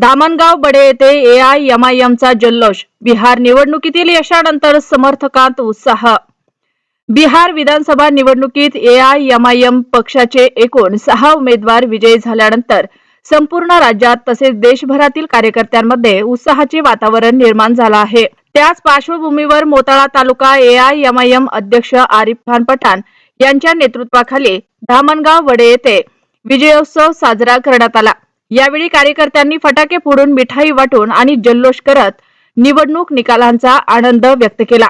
दामणगाव बडे येथे एआयएमआयएमचा जल्लोष. बिहार निवडणुकीतील यशानंतर समर्थकांत उत्साह. बिहार विधानसभा निवडणुकीत एआयएमआयएम पक्षाचे एकूण सहा उमेदवार विजयी झाल्यानंतर संपूर्ण राज्यात तसेच देशभरातील कार्यकर्त्यांमध्ये उत्साहाचे वातावरण निर्माण झालं आहे. त्याच पार्श्वभूमीवर मोताळा तालुका एआयएमआयएम अध्यक्ष आरिफ खान पठाण यांच्या नेतृत्वाखाली धामणगाव वडे येथे विजयोत्सव साजरा करण्यात आला. यावेळी कार्यकर्त्यांनी फटाके फोडून मिठाई वाटून आणि जल्लोष करत निवडणूक निकालांचा आनंद व्यक्त केला.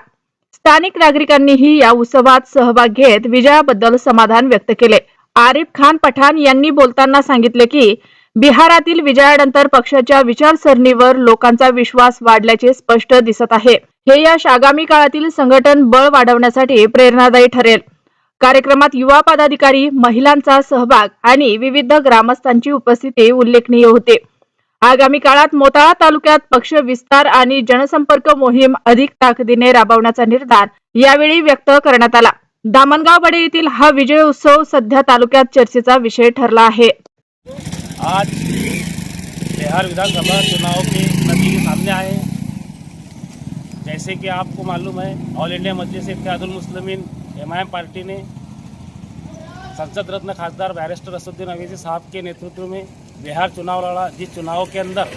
स्थानिक नागरिकांनीही या उत्सवात सहभाग घेत विजयाबद्दल समाधान व्यक्त केले. आरिफ खान पठाण यांनी बोलताना सांगितले की बिहारातील विजयानंतर पक्षाच्या विचारसरणीवर लोकांचा विश्वास वाढल्याचे स्पष्ट दिसत आहे. हे यश आगामी काळातील संघटन बळ वाढवण्यासाठी प्रेरणादायी ठरेल. कार्यक्रमात युवा पदाधिकारी महिलांचा सहभाग आणि विविध ग्रामस्थांची उपस्थिती उल्लेखनीय होते. आगामी काळात मोताळा तालुक्यात पक्ष विस्तार आणि जनसंपर्क मोहीम अधिक ताकदीने राबवण्याचा निर्धार यावेळी व्यक्त करण्यात आला. दामणगाव बडे येथील हा विजय उत्सव सध्या तालुक्यात चर्चेचा विषय ठरला आहे. आज बिहार विधानसभा चुनाव के नतीजे सामने आए जैसे कि आपको मालूम है All India Majlis Muslimeen M I M party ने संसद रत्न खासदार बैरिस्टर असुद्दीन अवेजी साहब के नेतृत्व में बिहार चुनाव लड़ा। जिस चुनाव के अंदर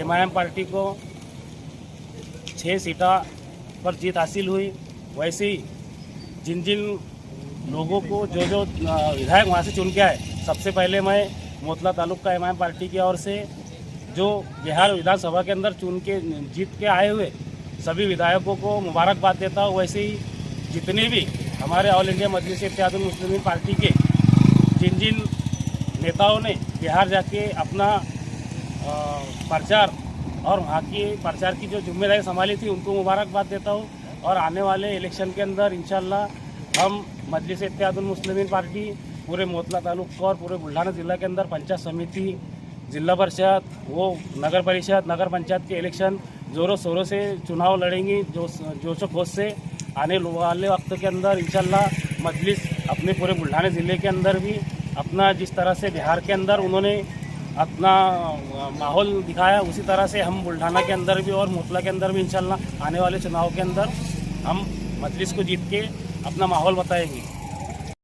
एम आई एम पार्टी को छः सीटा पर जीत हासिल हुई, वैसे ही जिन जिन लोगों को जो जो विधायक वहाँ से चुन के आए, सबसे पहले मैं मोतला तालुक का एम आई एम पार्टी की ओर से जो बिहार विधानसभा के अंदर चुन के, जीत के आए हुए सभी विधायकों को मुबारकबाद देता हूँ। वैसे ही जितने भी हमारे All India Majlis Ittehadul Muslimeen party के जिन जिन नेताओं ने बिहार जाके अपना प्रचार और वहाँ की प्रचार की जो ज़िम्मेदारी संभाली थी, उनको मुबारकबाद देता हूँ। और आने वाले इलेक्शन के अंदर इंशाल्लाह हम मजलिस इत्तेहादुल मुस्लिमीन पार्टी, पूरे मोतला तालुका और पूरे बुल्ढाना ज़िला के अंदर पंचायत समिति, जिला परिषद, वो नगर परिषद, नगर पंचायत के इलेक्शन ज़ोरों शोरों से चुनाव लड़ेंगी जो जोशो खोज से। आने वाले वक्त के अंदर इंशाल्लाह मजलिस अपने पूरे बुल्ढाना ज़िले के अंदर भी अपना जिस तरह से बिहार के अंदर उन्होंने अपना माहौल दिखाया उसी तरह से हम बुल्ढाना के अंदर भी और मोतला के अंदर भी इंशाल्लाह आने वाले चुनाव के अंदर हम मजलिस को जीत के अपना माहौल बताएंगे।